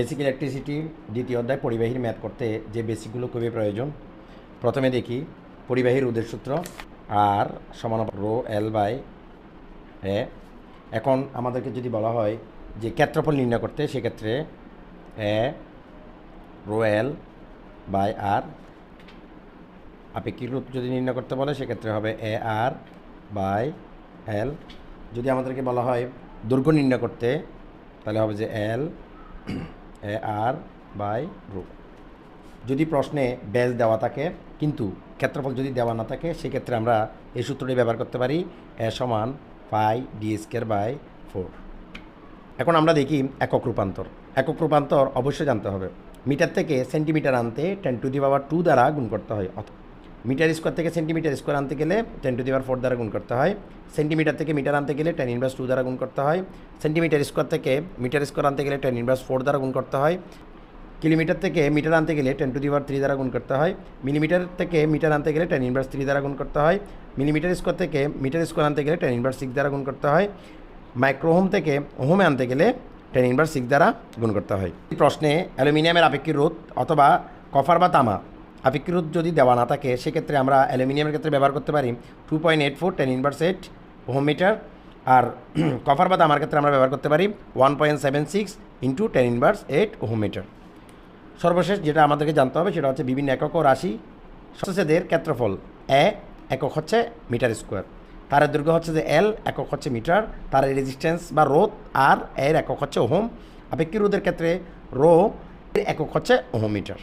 Basic electricity দ্বিতীয় অধ্যায়, পরিবাহীর ম্যাথ করতে যে বেসিকগুলো খুবই প্রয়োজন। প্রথমে দেখি, পরিবাহীর রোধের সূত্র আর সমান রো এল বাই এ এখন আমাদেরকে যদি বলা হয় যে ক্ষেত্রফল নির্ণয় করতে, সেক্ষেত্রে এ রো এল বাই আর আপেক্ষিক রূপ যদি নির্ণয় করতে বলে, সেক্ষেত্রে হবে এ আর বাই এল যদি আমাদেরকে বলা হয় দৈর্ঘ্য নির্ণয় করতে, তাহলে হবে যে এল আর বাই রো। যদি প্রশ্নে ব্যাস দেওয়া থাকে, কিন্তু ক্ষেত্রফল যদি দেওয়া না থাকে, সেক্ষেত্রে আমরা এই সূত্রটি ব্যবহার করতে পারি এ সমান pi D square by four. এখন আমরা দেখি একক রূপান্তর। একক রূপান্তর অবশ্যই জানতে হবে। মিটার থেকে সেন্টিমিটার আনতে ten to the power two দ্বারা গুণ করতে হয় মিটার স্কোয়ার থেকে সেন্টিমিটার স্কোয়ার আনতে গেলে ten to the power four দ্বারা গুণ করতে হয়। সেন্টিমিটার থেকে মিটার আনতে গেলে টেন ইনভার্স টু দ্বারা গুণ করতে হয়। সেন্টিমিটার স্কোয়ার থেকে মিটার স্কোয়ার আনতে গেলে টেন ইনভার্স ফোর দ্বারা গুণ করতে হয়। কিলোমিটার থেকে মিটার আনতে গেলে ten to the power three দ্বারা গুণ করতে হয়। মিলিমিটার থেকে মিটার আনতে গেলে টেন ইনভার্স থ্রি দ্বারা গুণ করতে হয়। মিলিমিটার স্কোয়ার থেকে মিটার স্কোয়ার আনতে গেলে টেন ইনভার্স সিক্স দ্বারা গুণ করতে হয়। মাইক্রোহোম থেকে হোমে আনতে গেলে টেন ইনভার্স সিক্স দ্বারা গুণ করতে হয়। প্রশ্নে অ্যালুমিনিয়ামের আপেক্ষিক রোধ অথবা কফার বা তামা আপেক্ষিক রোধ যদি দেওয়া না থাকে, সেক্ষেত্রে আমরা অ্যালুমিনিয়ামের ক্ষেত্রে ব্যবহার করতে পারি two point eight four ten inverse eight ohm metre আর কফার বা তামার ক্ষেত্রে আমরা ব্যবহার করতে পারি one point seven six into ten inverse eight ohm metre সর্বশেষ যেটা আমাদেরকে জানতে হবে, সেটা হচ্ছে বিভিন্ন একক ও রাশি সদস্যদের ক্ষেত্রফল এ একক হচ্ছে মিটার স্কোয়ার তারের দৈর্ঘ্য হচ্ছে যে এল একক হচ্ছে মিটার তার রেজিস্ট্যান্স বা রোধ আর এর একক হচ্ছে ওহম আপেক্ষিক রোধের ক্ষেত্রে রো এর একক হচ্ছে ওহম মিটার